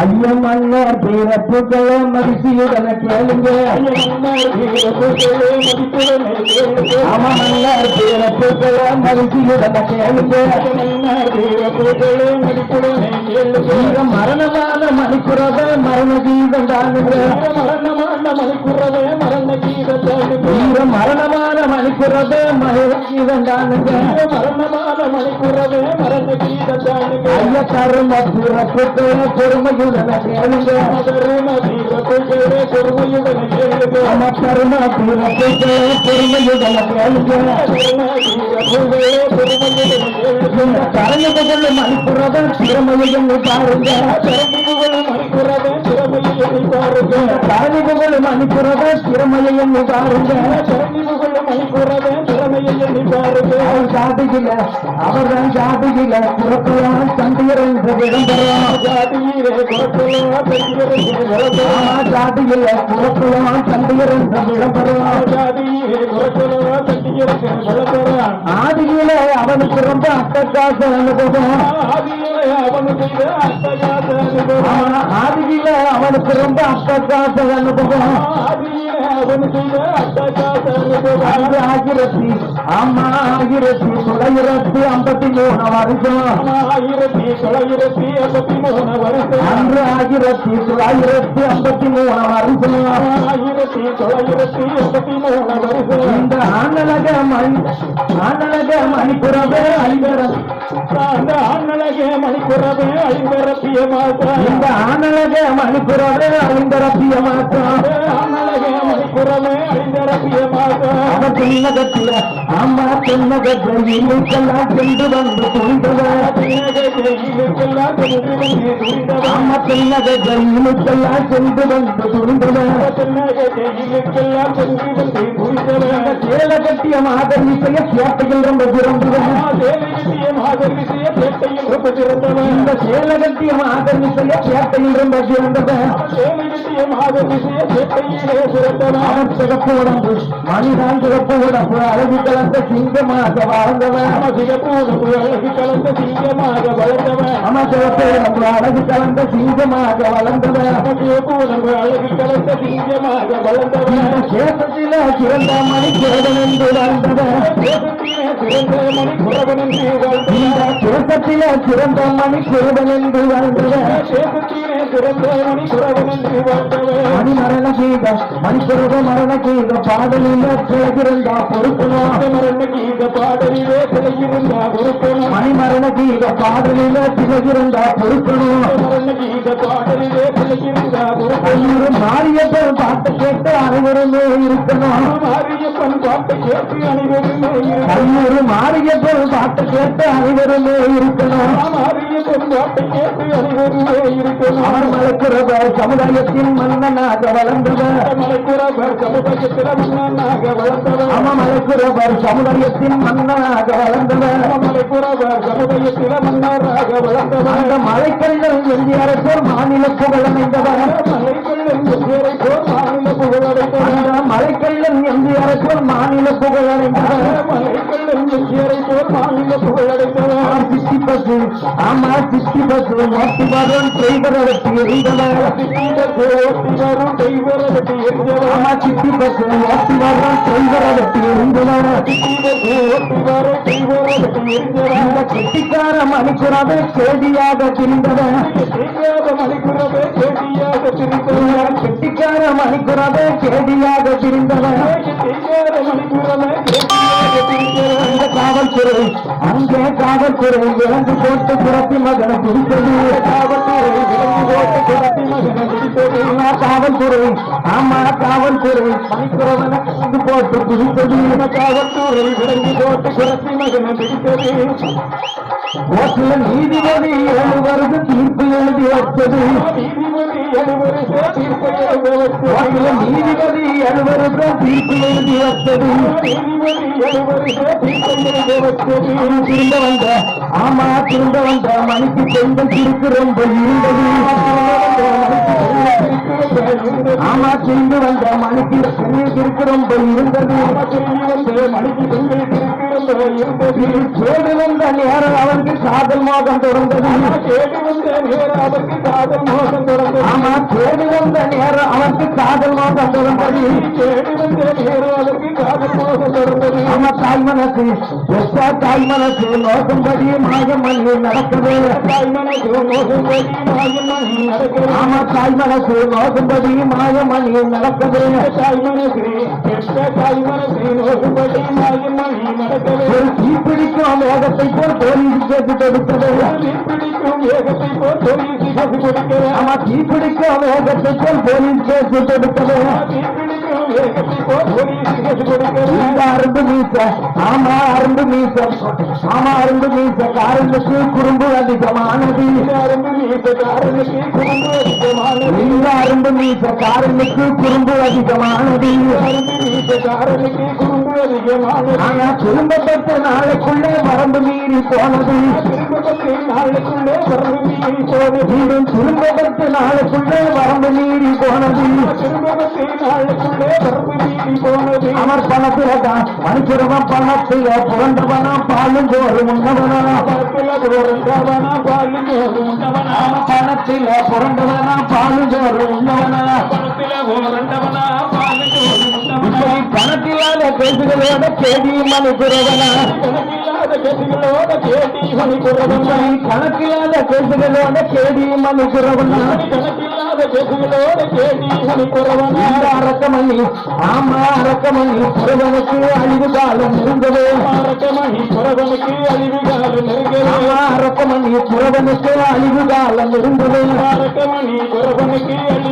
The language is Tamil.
ஐயம் மன்னர் பிறப்புகளோ மதிசியுடன கேளுங்க ஆமா மன்னர் பிறப்புகளோ மதிசியுடன கேளுங்க வீரம் மரணமான மணிக்குறத மரண கீதம் தானுங்க. வீரம் மரணமான மணிக்குறத மரண கீதம் தானுங்க. ஐய கரும பிறப்புகளோ பொறுமையுடன கேளுங்க ஆமா கரும பிறப்புகளோ பொறுமையுடன கேளுங்க இந்த கரணிபுகள் மணிப்புறத திறமையும் பாருங்க கரணிபுகள் மணிப்புறத திறமையும் பாருங்க அவர் சாதியில அவர்தான் சாதியில புறப்பலாம் தந்திரங்க விளம்பரம் சாதியில புறப்பலாம் ஆதியில அவனுக்கு ரொம்ப அட்டகாச அனுபவம். ஆதியில அவனுக்கு ரொம்ப அட்டகாச அனுபவம். அது ஆயிரத்தி ஆமா ஆயிரத்தி தொள்ளாயிரத்தி ஐம்பத்தி மூணு வருஷம். ஆயிரத்தி தொள்ளாயிரத்தி எண்பத்தி மூணு வருஷம் அன்று ஆயிரத்தி தொள்ளாயிரத்தி ஐம்பத்தி மூணு வருஷம் ஆயிரத்தி தொள்ளாயிரத்தி எண்பத்தி மூணு வருஷம். இந்த ஆண்டலக மணி ஆண்டலக மணிப்புறவே அலிகரம் அந்த அண்ணலகே மணிப்புறவே ஐம்பரத்திய மாதம் இந்த ஆண்டலக மணிப்புறவே அலிங்கரப்பிய மாற்றம் அண்ணலகே மணிப்புறமே ஐம்பரத்திய மாதம் அம்மா தென்னகத்தில் சென்று வந்து துணிந்தவன் அம்மா சின்னகத்தில் இன்னைக்கெல்லாம் சென்று வந்து துணிந்தவன் சேல கட்டிய மாதர் இசைய சேட்டையில் ரொம்ப பிறந்தவன் இந்த சேல கட்டிய மாதர் இசைய சேட்டையில் ரொம்ப பிறந்தவன் அவன் சிறப்பு உடம்பு மனிதான் சிறப்பு உடம்பு அழகு கலந்த சிங்கமாக வாழ்ந்தவன் அவன் சிறப்பு உடம்பு அழகு கலந்த சிங்கமாக வளர்ந்தவன் இந்த சேதத்தில சிறந்த மணி சிறதன் என்று வாழ்ந்தவன் இந்த சேதத்தில சிறந்த மணி சிறதன் என்று வாழ்ந்தவன் மணி மரண கீத மணி சிறத மரண கீத பாடலில் பாடலிலே மணி மரண கீத மரண கீத பாடலிலே பாட்டு கேட்டு அனைவருமே இருக்கணும் மாரியப்பன் பாட்டு கேட்டு அனைவருமே இருக்கணும் மாரியப்பன் பாட்டை கேட்டு அனைவருமே இருக்கணும். அவர் மலைக்குறவ சமுதாயத்தின் மன்னனாக வளர்ந்தவர். மலைக்குறவர் அம மலைக்குறவர் சமுதாயத்தின் மன்னனாக வளர்ந்தவர். மலைக்குறவர் அந்த மலைக்கல்கள் எந்தியாரத்தோர் மாநில புகழமைந்தவர் மலைக்கல்லன் எதிரை போர் மாநில புகழடைந்தவர் மலைக்கல்லன் எதிரை போர் மாநில artisti basun am artisti basun arti varun driver arti indala varun driver arti indala am artisti basun arti varun driver arti indala varun driver arti indala kittikara manikurabe kediyaga tindala kediyaga manikurabe kediyaga tindala kittikara manikurabe kediyaga tindala அங்கே காவல்துறை இறந்து போட்டு புறத்தி மகனை பிடித்தது. காவல்துறை விலங்கு போட்டு குடத்தி மகனை பிடித்தது. காவல்துறை ஆமா காவல்துறை மணிக்குறவனை இறந்து போட்டு பிடித்தது. காவல்துறை விலங்கு போட்டு குடத்தி மகனை பிடித்தது. நீதிபதி ஏழு வருது தீர்ப்பு எழுதி வச்சது நீதிபதி நீதிபதி ஏழு தீர்ப்பு எழுதி வச்சது திரும்ப வந்த ஆமா திரும்ப வந்த மணிக்கு பெண்கள் திருக்கு ரொம்ப இருந்தது. ஆமா திரும்ப வந்த மணிக்கு பெண்ணுக்கு ரொம்ப இருந்தது மணிக்கு பெண்களுக்கு இருக்கிற வந்த நேரம் அவருக்கு காதல் மோகம் தொடர்ந்தது தேடி வந்த நேரம் அவருக்கு காதல் மோகம் தொடர்ந்தது ஆமா தேடி வந்த நேரம் அவருக்கு காதல் மோகம் தொடர்ந்தது தேடி வந்த நேரம் அதற்கு காதல் மோசம் தொடர்ந்தது ஆமா தாய் மனசு எஸ்ஸா தாய் மனசு நோக்கும்படி மாயம் பண்ணி நடக்குது தாய் மனசு மோசம் போய் மாயம் மணி நடக்கிறது ஆமா தாய் மனசு நோக்கும்படி மாயம் பண்ணி நடக்குது தாய் மனசு எட்ட தாய் மனசு நோக்கும்படி மாயம் மணி நடக்கிறது ஒரு தீப்பிடிக்கும் வேகத்தை போல் போலீஸ் கேட்டு கொடுத்தது பிடிக்கும் வேகத்தை போல் தொழில் சிகப்பு கொடுக்கிறது ஆமா தீப்பிடிக்கும் வேகத்தை போல் போலீஸ் கேட்டு கொடுத்தது பிடிக்கும் மீச ஆமா அரும்பு மீச ஆமா அரும்பு மீச காரனுக்கு குறும்பு அதிகமானது அரும்பு மீச காரனுக்கு குடும்ப அதிகமானது இந்த அரும்பு மீச காரனுக்கு குறும்பு அதிகமானது அரும்பு மீச காரனுக்கு குடும்ப அதிகமானது ஆனா நாளைக்குள்ளே வரம்பு மீறி போனது. திரும்பப்பட்டு நாளுக்குள்ளே வரவு மீறி போனது திரும்பப்பட்ட நாளைக்குள்ளே வரம்பு மீறி போனது. திரும்பப்பட்டு நாளுக்குள்ளே வரவு மீறி போனது. அவர் பணத்தில்தான் மனுஷரவன் பணத்தில பிறந்தவனா பாலும் உண்ணவனா பணத்தில பிறந்தவனா பாலும் சோறு உண்டவனா. பணத்தில பாலும் சோறு உண்ணவனா பணத்தில பிறந்தவனா பாலும் சோறு உண்டவனா. இப்படி பணத்திலான பேசுகளோட கேடி மனுஷரவனா கணக்கில்லாத கசிகளோட கேட்டி மணி பிறந்தவனா இப்படி கணக்கில்லாத பேசுகளோட கேடி மனுஷரவனா கணக்கில்லாத கசிகளோட கேட்டி மணி பிறந்தவனா இந்த அரக்கமணி ஆமா அரக்கமணி புறவனுக்கு அழிவு காலம் இருந்தது மணி பிறவனுக்கு அழிவு காலம் நெருங்கவே ஆமா அரக்கமணி புறவனுக்கு அழிவு காலம் இருந்தது மணி பிறவனுக்கு அழிவு